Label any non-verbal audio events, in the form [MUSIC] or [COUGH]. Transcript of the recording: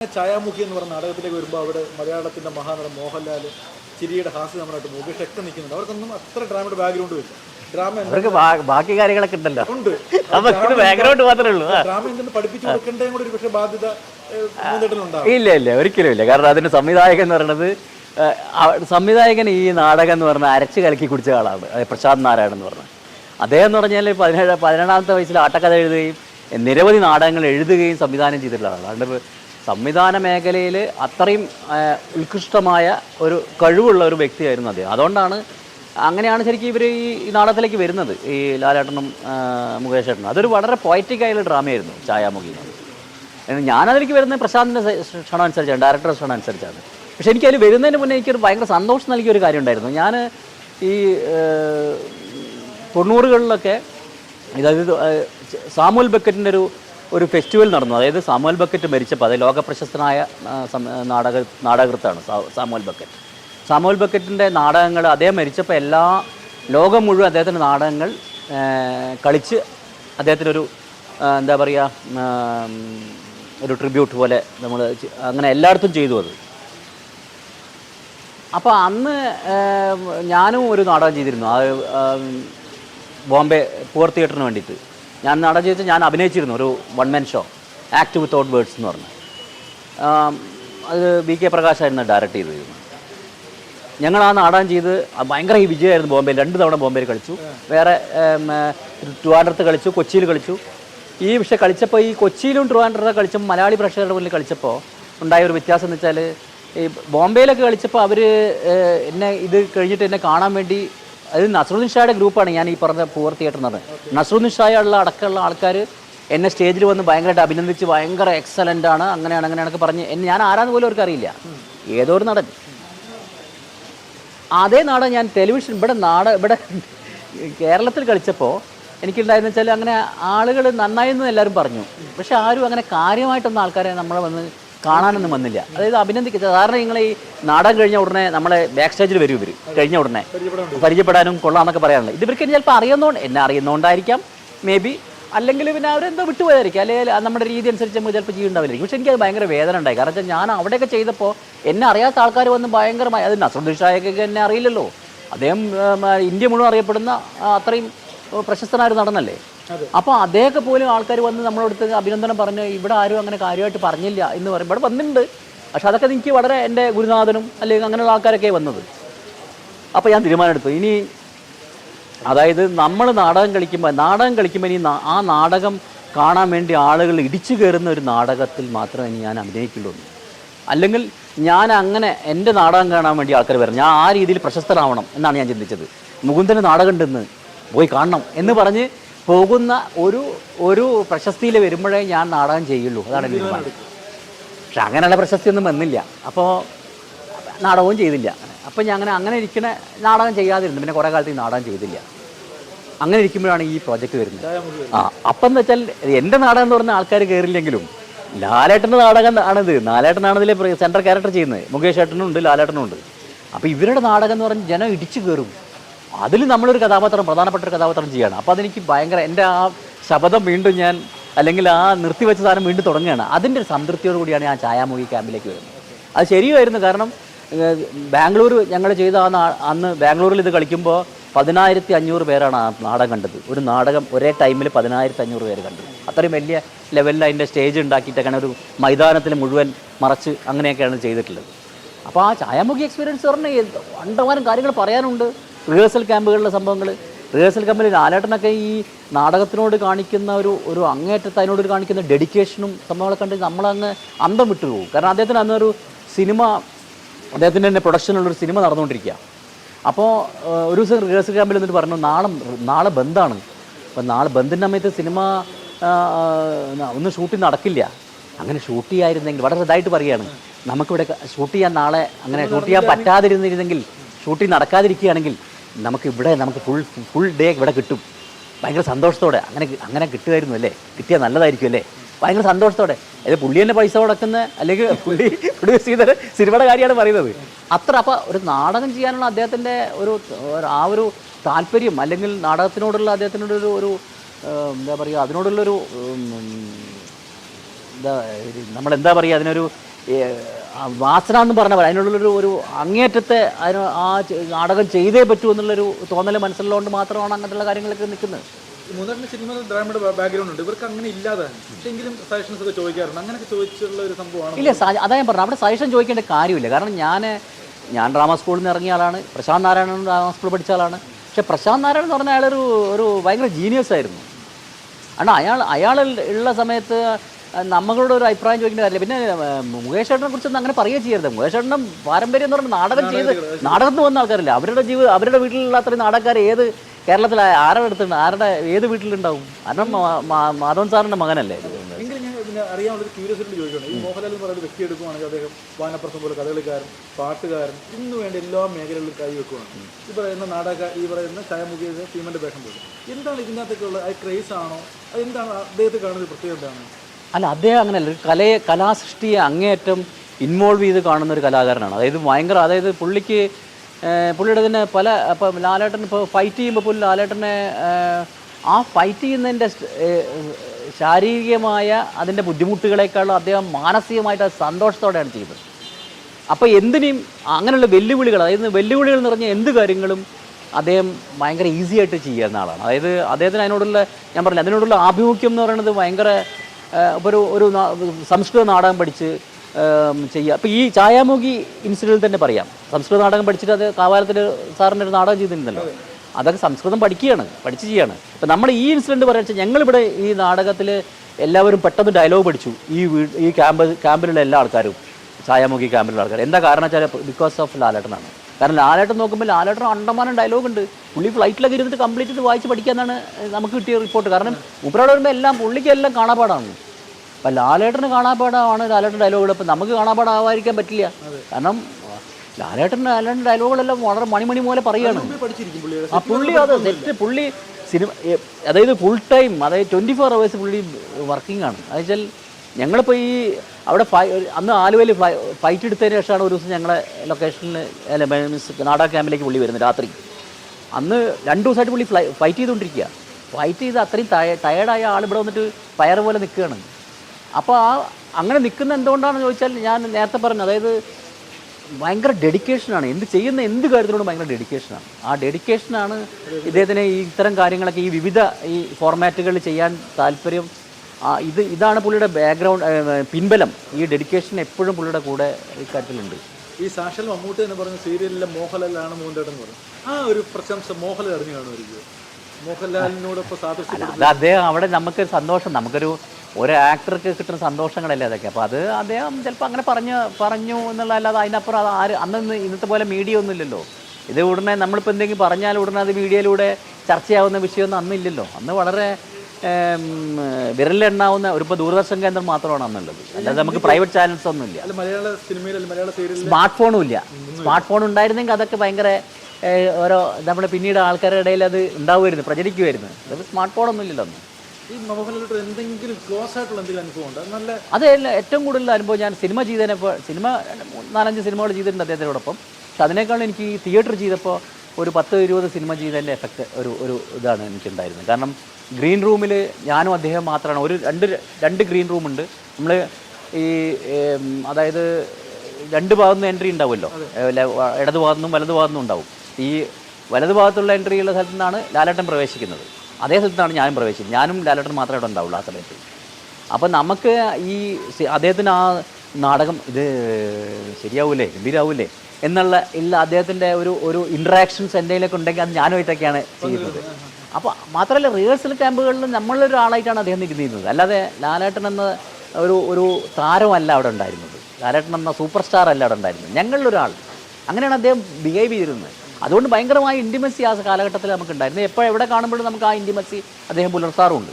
ഛായാമുഖി എന്ന് പറഞ്ഞ നാടകത്തിലേക്ക് വരുമ്പോൾ അവിടെ മലയാളത്തിന്റെ മഹാനടൻ മോഹൻലാൽ ചിരിയുടെ ഹാസ്യ നമ്മളായിട്ട് ശക്തി നിൽക്കുന്നുണ്ട്. അവർക്കൊന്നും അത്ര ഡ്രാമയുടെ ബാക്ക്ഗ്രൗണ്ട് വരും ഡ്രാമ എന്താ- അവർക്ക് ബാക്കി കാര്യങ്ങളൊക്കെ ഉണ്ടല്ലോ. ഉണ്ട്. [LAUGHS] ബാക്ക്ഗ്രൗണ്ട് മാത്രമേ ഉള്ളൂ. ഡ്രാമ പഠിപ്പിച്ചു കൊടുക്കേണ്ടതും കൂടി ഒരു പക്ഷേ ബാധ്യത ഇല്ല ഇല്ല. ഒരിക്കലും ഇല്ല. കാരണം അതിന് സംവിധായകൻ എന്ന് പറയുന്നത് സംവിധായകൻ ഈ നാടകം എന്ന് പറഞ്ഞാൽ അരച്ച് കലക്കി കുടിച്ച ആളാണ്. പ്രശാന്ത് നാരായണൻ എന്ന് പറഞ്ഞത് അദ്ദേഹം എന്ന് പറഞ്ഞാൽ പതിനേഴ് പതിനെണ്ണാമത്തെ വയസ്സിൽ ആട്ടക്കഥ എഴുതുകയും നിരവധി നാടകങ്ങൾ എഴുതുകയും സംവിധാനം ചെയ്തിട്ടുള്ള ആളാണ്. അതുകൊണ്ട് സംവിധാന മേഖലയിൽ അത്രയും ഉത്കൃഷ്ടമായ ഒരു കഴിവുള്ള ഒരു വ്യക്തിയായിരുന്നു അദ്ദേഹം. അതുകൊണ്ടാണ് അങ്ങനെയാണ് ശരിക്കും ഇവർ ഈ നാടകത്തിലേക്ക് വരുന്നത് ഈ ലാലേട്ടനും മുകേഷ് ഏട്ടനും. അതൊരു വളരെ പോയറ്റിക്കായുള്ള ഡ്രാമയായിരുന്നു ഛായാമുഖി ഞാനതിലേക്ക് വരുന്നത് പ്രശാന്തിന്റെ ക്ഷണം അനുസരിച്ചാണ് ഡയറക്ടറുടെ ക്ഷണം അനുസരിച്ചാണ്. പക്ഷേ എനിക്ക് അതിൽ വരുന്നതിന് മുന്നേ എനിക്കൊരു ഭയങ്കര സന്തോഷം നൽകിയ ഒരു കാര്യം ഉണ്ടായിരുന്നു. ഞാൻ ഈ തൊണ്ണൂറുകളിലൊക്കെ അതായത് സാമുൽ ബക്കറ്റിന്റെ ഒരു ഒരു ഫെസ്റ്റിവൽ നടന്നു. അതായത് സാമുവൽ ബക്കറ്റ് മരിച്ചപ്പോൾ അത് ലോകപ്രശസ്തനായ നാടക നാടകൃത്താണ് സാമുവൽ ബക്കറ്റ്. സാമുവൽ ബക്കറ്റിന്റെ നാടകങ്ങൾ അദ്ദേഹം മരിച്ചപ്പോൾ എല്ലാ ലോകം മുഴുവൻ അദ്ദേഹത്തിന്റെ നാടകങ്ങൾ കളിച്ച് അദ്ദേഹത്തിനൊരു എന്താ പറയുക ഒരു ട്രിബ്യൂട്ട് പോലെ നമ്മൾ അങ്ങനെ എല്ലായിടത്തും ചെയ്തു അത്. അപ്പോൾ അന്ന് ഞാനും ഒരു നാടകം ചെയ്തിരുന്നു. ആം, ബോംബെ പൂർ തിയേറ്ററിന് വേണ്ടിയിട്ട്. ഞാൻ നട ചെയ്തിട്ട് ഞാൻ അഭിനയിച്ചിരുന്നു ഒരു one man show act without words എന്ന് പറഞ്ഞു. അത് വി കെ പ്രകാശായിരുന്നു ഡയറക്റ്റ് ചെയ്തിരുന്നു ഞങ്ങൾ ആ നാടകം ചെയ്ത് ഭയങ്കര വിജയമായിരുന്നു ബോംബെയിൽ. രണ്ട് തവണ ബോംബെയിൽ കളിച്ചു. വേറെ ട്രിവാൻഡ്രത്ത് കളിച്ചു കൊച്ചിയിൽ കളിച്ചു. ഈ പക്ഷേ കളിച്ചപ്പോൾ ഈ കൊച്ചിയിലും ട്രിവാൻഡ്രത്ത് കളിച്ചും മലയാളി പ്രേക്ഷകരുടെ മുന്നിൽ കളിച്ചപ്പോൾ ഉണ്ടായ ഒരു വ്യത്യാസം എന്ന് വെച്ചാൽ ഈ ബോംബെയിലൊക്കെ കളിച്ചപ്പോൾ അവർ എന്നെ ഇത് കഴിഞ്ഞിട്ട് എന്നെ കാണാൻ വേണ്ടി അത് നസറുദ്ദീൻ ഷായുടെ ഗ്രൂപ്പാണ് ഞാൻ ഈ പറഞ്ഞ പൂവർ തിയേറ്റർ എന്ന് പറഞ്ഞത്. നസറുദ്ദീൻ ഷായ ഉള്ള അടക്കമുള്ള ആൾക്കാർ എന്നെ സ്റ്റേജിൽ വന്ന് ഭയങ്കരമായിട്ട് അഭിനന്ദിച്ച് ഭയങ്കര എക്സലന്റ് ആണ് അങ്ങനെയാണ് അങ്ങനെയാണൊക്കെ പറഞ്ഞ് എന്നെ ഞാൻ ആരാന്ന് പോലും അവർക്ക് അറിയില്ല. ഏതോ ഒരു നടൻ. അതേ നാടൻ ഞാൻ ടെലിവിഷൻ ഇവിടെ നാട് ഇവിടെ കേരളത്തിൽ കളിച്ചപ്പോൾ എനിക്കുണ്ടായെന്ന് വെച്ചാൽ അങ്ങനെ ആളുകൾ നന്നായി എന്ന് എല്ലാവരും പറഞ്ഞു. പക്ഷെ ആരും അങ്ങനെ കാര്യമായിട്ടൊന്നും ആൾക്കാരെ നമ്മളെ വന്ന് കാണാനൊന്നും വന്നില്ല. അതായത് അഭിനന്ദിക്കുക സാധാരണ നിങ്ങൾ ഈ നാടൻ കഴിഞ്ഞ ഉടനെ നമ്മളെ ബാക്ക് സ്റ്റേജിൽ വരും ഇവർ കഴിഞ്ഞ ഉടനെ. പരിചയപ്പെടാനും കൊള്ളാമെന്നൊക്കെ പറയാനുള്ളത് ഇത് ഇവർക്ക് ചിലപ്പോൾ അറിയുന്നതുകൊണ്ട് എന്നെ അറിയുന്നതുകൊണ്ടായിരിക്കാം മേ ബി അല്ലെങ്കിൽ പിന്നെ അവരെന്തോ വിട്ടുപോയതായിരിക്കും. അല്ലെങ്കിൽ നമ്മുടെ രീതി അനുസരിച്ച് നമുക്ക് ചിലപ്പോൾ ചെയ്യുന്നുണ്ടാവില്ലായിരിക്കും പക്ഷെ എനിക്കത് ഭയങ്കര വേദന ഉണ്ടായി. കാരണം വെച്ചാൽ ഞാൻ അവിടെയൊക്കെ ചെയ്തപ്പോൾ എന്നെ അറിയാത്ത ആൾക്കാർ വന്ന് ഭയങ്കരമായി. അത് നസറുദ്ദീൻ ഷായൊക്കെ എന്നെ അറിയില്ലല്ലോ. അദ്ദേഹം ഇന്ത്യ മുഴുവൻ അറിയപ്പെടുന്ന അത്രയും പ്രശസ്തനായ നടന്നല്ലേ നടനല്ലേ അപ്പോൾ അദ്ദേഹമൊക്കെ പോലും ആൾക്കാർ വന്ന് നമ്മളടുത്ത് അഭിനന്ദനം പറഞ്ഞ് ഇവിടെ ആരും അങ്ങനെ കാര്യമായിട്ട് പറഞ്ഞില്ല എന്ന് പറയും ഇവിടെ വന്നിട്ടുണ്ട് പക്ഷെ അതൊക്കെ എനിക്ക് വളരെ എന്റെ ഗുരുനാഥനും അല്ലെങ്കിൽ അങ്ങനെയുള്ള ആൾക്കാരൊക്കെ വന്നത്. അപ്പോൾ ഞാൻ തീരുമാനമെടുത്തു ഇനി അതായത് നമ്മൾ നാടകം കളിക്കുമ്പോൾ നാടകം കളിക്കുമ്പോൾ ഇനി ആ നാടകം കാണാൻ വേണ്ടി ആളുകൾ ഇടിച്ചു കയറുന്ന ഒരു നാടകത്തിൽ മാത്രമേ ഇനി ഞാൻ അഭിനയിക്കുള്ളൂ. അല്ലെങ്കിൽ ഞാൻ അങ്ങനെ എന്റെ നാടകം കാണാൻ വേണ്ടി ആൾക്കാർ വരണം. ഞാൻ ആ രീതിയിൽ പ്രശസ്തനാവണം എന്നാണ് ഞാൻ ചിന്തിച്ചത്. മുകുന്ദന് നാടകം ഉണ്ടെന്ന് പോയി കാണണം എന്ന് പറഞ്ഞ് പോകുന്ന ഒരു ഒരു പ്രശസ്തിയിൽ വരുമ്പോഴേ ഞാൻ നാടകം ചെയ്യുള്ളൂ. അതാണ് തീരുമാനം. പക്ഷെ അങ്ങനെയുള്ള പ്രശസ്തിയൊന്നും വന്നില്ല. അപ്പോൾ നാടകവും ചെയ്തില്ല. അപ്പോൾ ഞാൻ അങ്ങനെ അങ്ങനെ ഇരിക്കണ നാടകം ചെയ്യാതിരുന്നു. പിന്നെ കുറേ കാലത്ത് നാടകം ചെയ്തില്ല. അങ്ങനെ ഇരിക്കുമ്പോഴാണ് ഈ പ്രോജക്റ്റ് വരുന്നത്. ആ അപ്പം എന്ന് വെച്ചാൽ എന്റെ നാടകം എന്ന് പറഞ്ഞ ആൾക്കാർ കയറില്ലെങ്കിലും ലാലേട്ടന്റെ നാടകം ആണിത്. ലാലേട്ടനാണ് ഇതിലെ സെൻട്രൽ ക്യാരക്ടർ ചെയ്യുന്നത്. മുകേഷ് ഏട്ടനും ഉണ്ട് ലാലേട്ടനും ഉണ്ട്. അപ്പോൾ ഇവരുടെ നാടകം എന്ന് പറഞ്ഞ് ജനം ഇടിച്ചു കയറും. അതിൽ നമ്മളൊരു കഥാപാത്രം പ്രധാനപ്പെട്ട ഒരു കഥാപാത്രം ചെയ്യണം. അപ്പോൾ അതെനിക്ക് ഭയങ്കര എന്റെ ആ ശബ്ദം വീണ്ടും ഞാൻ അല്ലെങ്കിൽ ആ നിർത്തിവെച്ച സാധനം വീണ്ടും തുടങ്ങുകയാണ്. അതിന്റെ ഒരു സംതൃപ്തിയോട് കൂടിയാണ് ഞാൻ ഛായാമൂവി ക്യാമ്പിലേക്ക് വരുന്നത്. അത് ശരിയായിരുന്നു കാരണം ബാംഗ്ലൂർ ഞങ്ങൾ ചെയ്ത ആ അന്ന് ബാംഗ്ലൂരിൽ ഇത് കളിക്കുമ്പോൾ പതിനായിരത്തി അഞ്ഞൂറ് പേരാണ് ആ നാടകം കണ്ടത്. ഒരു നാടകം ഒരേ ടൈമിൽ പതിനായിരത്തി അഞ്ഞൂറ് പേര് കണ്ടു. അത്രയും വലിയ ലെവലിൽ അതിന്റെ സ്റ്റേജ് ഉണ്ടാക്കിയിട്ടൊക്കെയാണ് ഒരു മൈതാനത്തിൽ മുഴുവൻ മറച്ച് അങ്ങനെയൊക്കെയാണ് ചെയ്തിട്ടുള്ളത്. അപ്പോൾ ആ ഛായാമുഖി എക്സ്പീരിയൻസ് പറഞ്ഞാൽ വണ്ടവാനും കാര്യങ്ങൾ പറയാനുണ്ട്. റിഹേഴ്സൽ ക്യാമ്പുകളിലെ സംഭവങ്ങൾ റിഹേഴ്സൽ ക്യാമ്പിൽ ലാലേട്ടനൊക്കെ ഈ നാടകത്തിനോട് കാണിക്കുന്ന ഒരു ഒരു അങ്ങേറ്റത്തെ അതിനോട് കാണിക്കുന്ന ഡെഡിക്കേഷനും സംഭവങ്ങളൊക്കെ കണ്ട് നമ്മളങ്ങ് അന്തം വിട്ടു പോകും. കാരണം അദ്ദേഹത്തിന് അന്നൊരു സിനിമ അദ്ദേഹത്തിന്റെ തന്നെ പ്രൊഡക്ഷനുള്ളൊരു സിനിമ നടന്നുകൊണ്ടിരിക്കുക. അപ്പോൾ ഒരു ദിവസം റിഹേഴ്സൽ ക്യാമ്പിൽ എന്നിട്ട് പറഞ്ഞു നാളെ നാളെ ബന്ധാണ്. അപ്പം നാളെ ബന്ധിന്റെ സമയത്ത് സിനിമ ഒന്ന് ഷൂട്ടിംഗ് നടക്കില്ല. അങ്ങനെ ഷൂട്ട് ചെയ്യായിരുന്നെങ്കിൽ വളരെ ഇതായിട്ട് പറയുകയാണ്. നമുക്കിവിടെ ഷൂട്ട് ചെയ്യാൻ നാളെ അങ്ങനെ ഷൂട്ട് ചെയ്യാൻ പറ്റാതിരുന്നിരുന്നെങ്കിൽ ഷൂട്ടിംഗ് നടക്കാതിരിക്കുകയാണെങ്കിൽ നമുക്ക് ഇവിടെ നമുക്ക് ഫുൾ ഫുൾ ഡേ ഇവിടെ കിട്ടും. ഭയങ്കര സന്തോഷത്തോടെ. അങ്ങനെ അങ്ങനെ കിട്ടുമായിരുന്നു അല്ലേ? കിട്ടിയാൽ നല്ലതായിരിക്കും അല്ലേ? ഭയങ്കര സന്തോഷത്തോടെ. അതായത് പുള്ളി തന്നെ പൈസ മുടക്കുന്ന അല്ലെങ്കിൽ പുള്ളി [LAUGHS] പ്രൊഡ്യൂസ് ചെയ്ത സിനിമയുടെ കാര്യമാണ് പറയുന്നത്. അത്ര അപ്പോൾ ഒരു നാടകം ചെയ്യാനുള്ള അദ്ദേഹത്തിന്റെ ഒരു ആ ഒരു താല്പര്യം അല്ലെങ്കിൽ നാടകത്തിനോടുള്ള അദ്ദേഹത്തിനോട് ഒരു ഒരു എന്താ പറയുക അതിനോടുള്ളൊരു എന്താ നമ്മളെന്താ പറയുക അതിനൊരു വാസന എന്ന് പറഞ്ഞ പോലെ അതിനുള്ളൊരു ഒരു അങ്ങേറ്റത്തെ അതിന് ആ നാടകം ചെയ്തേ പറ്റൂ എന്നുള്ളൊരു തോന്നൽ മനസ്സിലുള്ളതുകൊണ്ട് മാത്രമാണ് അങ്ങനത്തെ കാര്യങ്ങളൊക്കെ നിൽക്കുന്നത്. ഡ്രാമയുടെ ബാക്ക്ഗ്രൗണ്ട് ഉണ്ട് ഇവർക്ക് അങ്ങനെ ഇല്ലാതെ പക്ഷെ എങ്കിലും സജഷൻസ് ഒക്കെ ചോദിക്കാറുണ്ട്. അങ്ങനെയൊക്കെ ചോദിച്ചിട്ടുള്ള ഒരു സംഭവമാണ്? ഇല്ല അതാ ഞാൻ പറഞ്ഞു അവിടെ സജഷൻ ചോദിക്കേണ്ട കാര്യമില്ല. കാരണം ഞാൻ ഞാൻ ഡ്രാമ സ്കൂളിൽ നിന്ന് ഇറങ്ങിയ ആളാണ്. പ്രശാന്ത് നാരായണൻ ഡ്രാമ സ്കൂളിൽ പഠിച്ച ആളാണ്. പക്ഷേ പ്രശാന്ത് നാരായണൻ എന്ന് പറഞ്ഞ അയാളൊരു ഒരു ഭയങ്കര ജീനിയസ് ആയിരുന്നു. കാരണം അയാൾ അയാൾ ഉള്ള സമയത്ത് നമ്മളോട് ഒരു അഭിപ്രായം ചോദിക്കേണ്ട കാര്യമില്ല. പിന്നെ മുകേഷ് ഏട്ടനെ കുറിച്ചൊന്നും അങ്ങനെ പറയുകയും ചെയ്യരുത്. മുകേഷ് ഏട്ടനും പാരമ്പര്യം എന്ന് പറഞ്ഞാൽ നാടകം ചെയ്ത് നാടകത്തിന് വന്ന ആൾക്കാരില്ല. അവരുടെ ജീവ അവരുടെ വീട്ടിലുള്ള അത്രയും നാടകക്കാർ ഏത് കേരളത്തിൽ ആരുടെ അടുത്തുണ്ട് ആരുടെ ഏത് വീട്ടിലുണ്ടാവും? കാരണം മാധവൻ സാറിന്റെ മകനല്ലേ? എങ്കിലും ഞാൻ പിന്നെ അറിയാനുള്ള ഒരു ക്യൂരിയോസിറ്റി ഈ മോഹൻലാൽ എന്ന് പറയുന്ന വ്യക്തി അദ്ദേഹം വാനപ്രസം പോലെ കഥകളിക്കാരൻ പാട്ടുകാരൻ ഇന്ന് വേണ്ട എല്ലാ മേഖലകളിലും കൈവെക്കുവാണ് ഈ പറയുന്ന നാടക ഈ പറയുന്ന ഛായാമുഖിയുടെ ഭീമന്റെ വേഷം പോലും. എന്താണ് ഇതിനകത്തേക്കുള്ള ആ ക്രേസ് ആണോ? അതെന്താണ് അദ്ദേഹത്തെ കാണുന്ന പ്രത്യേകത എന്താണ്? അല്ല അദ്ദേഹം അങ്ങനെയല്ല ഒരു കലയെ കലാസൃഷ്ടിയെ അങ്ങേയറ്റം ഇൻവോൾവ് ചെയ്ത് കാണുന്ന ഒരു കലാകാരനാണ്. അതായത് ഭയങ്കര അതായത് പുള്ളിക്ക് പുള്ളിയുടെ തന്നെ പല ഇപ്പം ലാലേട്ടൻ ഇപ്പോൾ ഫൈറ്റ് ചെയ്യുമ്പോൾ പോലും ലാലേട്ടനെ ആ ഫൈറ്റ് ചെയ്യുന്നതിന്റെ ശാരീരികമായ അതിന്റെ ബുദ്ധിമുട്ടുകളെക്കാളും അദ്ദേഹം മാനസികമായിട്ട് സന്തോഷത്തോടെയാണ് ചെയ്തത്. അപ്പോൾ എന്തിനേയും അങ്ങനെയുള്ള വെല്ലുവിളികൾ അതായത് വെല്ലുവിളികൾ നിറഞ്ഞ എന്ത് കാര്യങ്ങളും അദ്ദേഹം ഭയങ്കര ഈസി ആയിട്ട് ചെയ്യുന്ന ആളാണ്. അതായത് അദ്ദേഹത്തിന് അതിനോടുള്ള ഞാൻ പറഞ്ഞില്ല അതിനോടുള്ള ആഭിമുഖ്യം എന്ന് പറയുന്നത് ഭയങ്കര ഇപ്പോൾ ഒരു ഒരു സംസ്കൃത നാടകം പഠിച്ച് ചെയ്യുക അപ്പോൾ ഈ ഛായാമുഖി ഇൻസ്റ്റിറ്റ്യൂട്ടിൽ തന്നെ പറയാം. സംസ്കൃത നാടകം പഠിച്ചിട്ട് അത് കാവാലത്തിൽ സാറിന്റെ ഒരു നാടകം ചെയ്തിട്ടുണ്ടല്ലോ അതൊക്കെ സംസ്കൃതം പഠിക്കുകയാണ് പഠിച്ച് ചെയ്യാണ്. അപ്പോൾ നമ്മൾ ഈ ഇൻസിഡന്റ് വെച്ചാൽ ഞങ്ങളിവിടെ ഈ നാടകത്തിൽ എല്ലാവരും പെട്ടെന്ന് ഡയലോഗ് പഠിച്ചു. ഈ വീ ഈ ക്യാമ്പ് ക്യാമ്പിലുള്ള എല്ലാ ആൾക്കാരും. ഛായാമുഖി ക്യാമ്പിലുള്ള ആൾക്കാർ എന്താ കാരണം വെച്ചാൽ ബിക്കോസ് ഓഫ് ലാലേട്ടനാണ്. കാരണം ലാലേട്ടൻ നോക്കുമ്പോൾ ലാലേട്ടൻ അണ്ടമാനം ഡയലോഗ് ഉണ്ട്. പുള്ളി ഫ്ലൈറ്റിലൊക്കെ ഇരുന്നിട്ട് കംപ്ലീറ്റ് ഇത് വായിച്ച് പഠിക്കാന്നാണ് നമുക്ക് കിട്ടിയ റിപ്പോർട്ട് കാരണം മൂപ്പരോട് വരുമ്പോൾ എല്ലാം പുള്ളിക്ക് എല്ലാം കാണാപ്പാടാണ് അപ്പം ലാലേട്ടന് കാണാപ്പാടാണ് ലാലേട്ടൻ ഡയലോഗുകൾ അപ്പം നമുക്ക് കാണാപ്പാടാവാതിരിക്കാൻ പറ്റില്ല. കാരണം ലാലേട്ടൻ ലാലേട്ടൻ ഡയലോഗുകളെല്ലാം വളരെ മണിമണി പോലെ പറയുകയാണ്. ആ പുള്ളി അത് സെറ്റ് പുള്ളി സിനിമ അതായത് ഫുൾ ടൈം അതായത് ട്വന്റി ഫോർ അവേഴ്സ് പുള്ളി വർക്കിംഗ് ആണ്. അത് വെച്ചാൽ ഞങ്ങളിപ്പോൾ ഈ അവിടെ ഫൈ അന്ന് ആലുവയിൽ ഫ്ലൈ ഫൈറ്റ് എടുത്തതിന് ശേഷമാണ് ഒരു ദിവസം ഞങ്ങളെ ലൊക്കേഷനിൽ അല്ല മീൻസ് നാടക ക്യാമ്പിലേക്ക് പുള്ളി വരുന്നത് രാത്രി. അന്ന് രണ്ട് ദിവസമായിട്ട് പുള്ളി ഫ്ലൈ ഫൈറ്റ് ചെയ്തുകൊണ്ടിരിക്കുക ഫൈറ്റ് ചെയ്ത് അത്രയും ടയ ടയേർഡായ ആൾ ഇവിടെ വന്നിട്ട് പയർ പോലെ നിൽക്കുകയാണ്. അപ്പോൾ ആ അങ്ങനെ നിൽക്കുന്ന എന്തുകൊണ്ടാണെന്ന് ചോദിച്ചാൽ ഞാൻ നേരത്തെ പറഞ്ഞു അതായത് ഭയങ്കര ഡെഡിക്കേഷനാണ് എന്ത് ചെയ്യുന്ന എന്ത് കാര്യത്തിനോടും ഭയങ്കര ഡെഡിക്കേഷനാണ് ആ ഡെഡിക്കേഷനാണ് ഇദ്ദേഹത്തിന് ഈ ഇത്തരം കാര്യങ്ങളൊക്കെ ഈ വിവിധ ഈ ഫോർമാറ്റുകളിൽ ചെയ്യാൻ താല്പര്യം ഇത് ഇതാണ് പുള്ളിയുടെ ബാക്ക്ഗ്രൗണ്ട് പിൻബലം. ഈ ഡെഡിക്കേഷൻ എപ്പോഴും പുള്ളിയുടെ കൂടെ ഇക്കാര്യത്തിലുണ്ട് ഈ സാക്ഷൽ മമ്മൂട്ടി എന്ന് പറഞ്ഞ സീരിയലിലെ മോഹൻലാലാണ് മോഹൻലാൽ എന്ന് ആ ഒരു പ്രശംസ മോഹൻലാൽ അറിഞ്ഞു കാണുമായിരിക്കും. മോഹൻലാലിനോടൊപ്പം സാദൃശ്യം അത് അദ്ദേഹം അവിടെ നമുക്ക് സന്തോഷം നമുക്കൊരു ഒരു ആക്ടർക്ക് കിട്ടുന്ന സന്തോഷങ്ങളല്ലേ അതൊക്കെ. അപ്പോൾ അത് അദ്ദേഹം ചിലപ്പോൾ അങ്ങനെ പറഞ്ഞു പറഞ്ഞു എന്നുള്ള അല്ലാതെ അതിനപ്പുറം അത് ആര് അന്ന് ഇന്നത്തെ പോലെ മീഡിയ ഒന്നും ഇല്ലല്ലോ. ഇത് ഉടനെ നമ്മളിപ്പോൾ എന്തെങ്കിലും പറഞ്ഞാൽ ഉടനെ അത് മീഡിയയിലൂടെ ചർച്ചയാവുന്ന വിഷയമൊന്നും അന്നില്ലല്ലോ അന്ന് വളരെ വിരലിലെണ്ണാവുന്ന ഒരു ഇപ്പോൾ ദൂരദർശൻ കേന്ദ്രം മാത്രമാണ് അന്നുള്ളത്. അല്ലാതെ നമുക്ക് പ്രൈവറ്റ് ചാനൽസ് ഒന്നും ഇല്ല സ്മാർട്ട് ഫോണും ഇല്ല. സ്മാർട്ട് ഫോൺ ഉണ്ടായിരുന്നെങ്കിൽ അതൊക്കെ ഭയങ്കര ഓരോ നമ്മുടെ പിന്നീട് ആൾക്കാരുടെ ഇടയിൽ അത് ഉണ്ടാവുമായിരുന്നു പ്രചരിക്കുമായിരുന്നു. അത് സ്മാർട്ട് ഫോണൊന്നും ഇല്ലല്ലോ അത് ഏറ്റവും കൂടുതൽ അനുഭവം ഞാൻ സിനിമ ചെയ്തതിനപ്പോൾ സിനിമ നാലഞ്ച് സിനിമകൾ ചെയ്തിട്ടുണ്ട് അദ്ദേഹത്തിനോടൊപ്പം. പക്ഷെ അതിനേക്കാളും എനിക്ക് ഈ തിയേറ്റർ ചെയ്തപ്പോൾ ഒരു പത്ത് ഇരുപത് സിനിമ ചെയ്തതിന്റെ എഫക്റ്റ് ഒരു ഒരു ഇതാണ് എനിക്കുണ്ടായിരുന്നത്. കാരണം ഗ്രീൻ റൂമിൽ ഞാനും അദ്ദേഹം മാത്രമാണ്. ഒരു രണ്ട് രണ്ട് ഗ്രീൻ റൂമുണ്ട് നമ്മൾ ഈ അതായത് രണ്ട് ഭാഗത്തുനിന്ന് എൻട്രി ഉണ്ടാവുമല്ലോ. ഇടത് ഭാഗത്തുനിന്നും വലത് ഭാഗത്തുനിന്നും ഉണ്ടാവും. ഈ വലത് ഭാഗത്തുള്ള എൻട്രി ഉള്ള സ്ഥലത്തു നിന്നാണ് ലാലേട്ടൻ പ്രവേശിക്കുന്നത്. അതേ സ്ഥലത്താണ് ഞാനും പ്രവേശിക്കുന്നത്. ഞാനും ലാലേട്ടൻ മാത്രമേ ഇവിടെ ഉണ്ടാവുള്ളൂ ആ സമയത്ത്. അപ്പം നമുക്ക് ഈ അദ്ദേഹത്തിന് ആ നാടകം ഇത് ശരിയാവൂലേ? ഗംഭീരാവൂലേ? എന്നുള്ള ഇല്ല അദ്ദേഹത്തിന്റെ ഒരു ഒരു ഇൻട്രാക്ഷൻസ് എന്തെങ്കിലുമൊക്കെ ഉണ്ടെങ്കിൽ അത് ഞാനുമായിട്ടൊക്കെയാണ് ചെയ്യുന്നത്. അപ്പോൾ മാത്രമല്ല റിഹേഴ്സൽ ക്യാമ്പുകളിൽ നമ്മളൊരാളായിട്ടാണ് അദ്ദേഹം നിൽക്കുന്നത്. അല്ലാതെ ലാലേട്ടൻ എന്ന ഒരു ഒരു താരമല്ല അവിടെ ഉണ്ടായിരുന്നത്. ലാലേട്ടൻ എന്ന സൂപ്പർ സ്റ്റാർ അല്ല അവിടെ ഉണ്ടായിരുന്നത്. ഞങ്ങളിലൊരാൾ. അങ്ങനെയാണ് അദ്ദേഹം ബിഹേവ് ചെയ്തിരുന്നത്. അതുകൊണ്ട് ഭയങ്കരമായ ഇന്റിമസി ആ കാലഘട്ടത്തിൽ നമുക്ക് ഉണ്ടായിരുന്നു എപ്പോൾ എവിടെ കാണുമ്പോഴും നമുക്ക് ആ ഇന്റിമസി അദ്ദേഹം പുലർത്താറുമുണ്ട്